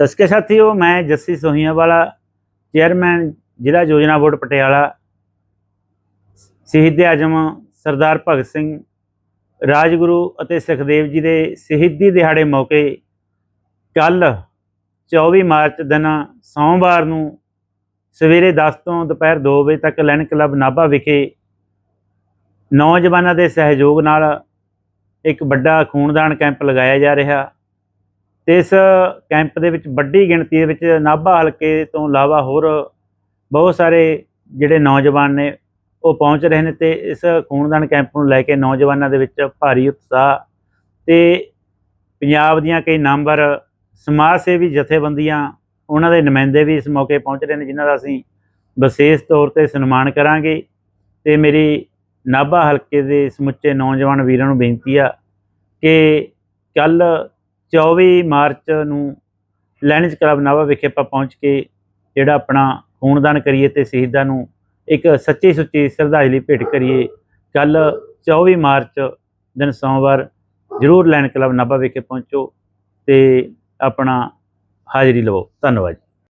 ਸਤਿ ਸ਼੍ਰੀ ਅਕਾਲ ਸਾਥੀਓ, ਮੈਂ ਜੱਸੀ ਸੋਹੀਆਂ ਵਾਲਾ ਚੇਅਰਮੈਨ ਜ਼ਿਲ੍ਹਾ ਯੋਜਨਾ ਬੋਰਡ ਪਟਿਆਲਾ, ਸ਼ਹੀਦ ਆਜਮ ਸਰਦਾਰ ਭਗਤ ਸਿੰਘ, ਰਾਜਗੁਰੂ ਅਤੇ ਸੁਖਦੇਵ ਜੀ ਦੇ ਸ਼ਹੀਦੀ ਦਿਹਾੜੇ ਮੌਕੇ ਕੱਲ 24 ਮਾਰਚ ਦਿਨ ਸੋਮਵਾਰ ਨੂੰ ਸਵੇਰੇ 10 ਤੋਂ ਦੁਪਹਿਰ 2 ਵਜੇ ਤੱਕ ਲੈਨ ਕਲੱਬ ਨਾਭਾ ਵਿਖੇ ਨੌਜਵਾਨਾਂ ਦੇ ਸਹਿਯੋਗ ਨਾਲ ਇੱਕ ਵੱਡਾ ਖੂਨਦਾਨ ਕੈਂਪ ਲਗਾਇਆ ਜਾ ਰਿਹਾ। ਤੇ ਇਸ ਕੈਂਪ ਦੇ ਵਿੱਚ ਵੱਡੀ ਗਿਣਤੀ ਦੇ ਵਿੱਚ ਨਾਭਾ ਹਲਕੇ ਤੋਂ ਇਲਾਵਾ ਹੋਰ ਬਹੁਤ ਸਾਰੇ ਜਿਹੜੇ ਨੌਜਵਾਨ ਨੇ, ਉਹ ਪਹੁੰਚ ਰਹੇ ਨੇ ਤੇ ਇਸ ਖੂਨਦਾਨ ਕੈਂਪ ਨੂੰ ਲੈ ਕੇ ਨੌਜਵਾਨਾਂ ਦੇ ਵਿੱਚ ਭਾਰੀ ਉਤਸ਼ਾਹ ਤੇ ਪੰਜਾਬ ਦੀਆਂ ਕਈ ਨਾਮਵਰ ਸਮਾਜ ਸੇਵੀ ਜਥੇਬੰਦੀਆਂ, ਉਹਨਾਂ ਦੇ ਨੁਮਾਇੰਦੇ ਵੀ ਇਸ ਮੌਕੇ ਪਹੁੰਚ ਰਹੇ ਨੇ, ਜਿਨ੍ਹਾਂ ਦਾ ਅਸੀਂ ਵਿਸ਼ੇਸ਼ ਤੌਰ ਤੇ ਸਨਮਾਨ ਕਰਾਂਗੇ। ਤੇ ਮੇਰੀ ਨਾਭਾ ਹਲਕੇ ਦੇ ਸਮੁੱਚੇ ਨੌਜਵਾਨ ਵੀਰਾਂ ਨੂੰ ਬੇਨਤੀ ਆ ਕਿ ਕੱਲ 24 ਮਾਰਚ ਨੂੰ ਲੈਨਜ ਕਲੱਬ ਨਾਭਾ ਵਿਖੇ ਆਪਾਂ ਪਹੁੰਚ ਕੇ ਜਿਹੜਾ ਆਪਣਾ ਖੂਨਦਾਨ ਕਰੀਏ ਤੇ ਸ਼ਹੀਦਾਂ ਨੂੰ ਇੱਕ ਸੱਚੀ ਸੁੱਚੀ ਸ਼ਰਧਾਂਜਲੀ ਭੇਟ ਕਰੀਏ ਕੱਲ 24 ਮਾਰਚ ਦਿਨ ਸੋਮਵਾਰ ਜ਼ਰੂਰ ਲੈਨ ਕਲੱਬ ਨਾਭਾ ਵਿਖੇ ਪਹੁੰਚੋ ਤੇ ਆਪਣਾ ਹਾਜ਼ਰੀ ਲਵੋ ਧੰਨਵਾਦ ਜੀ।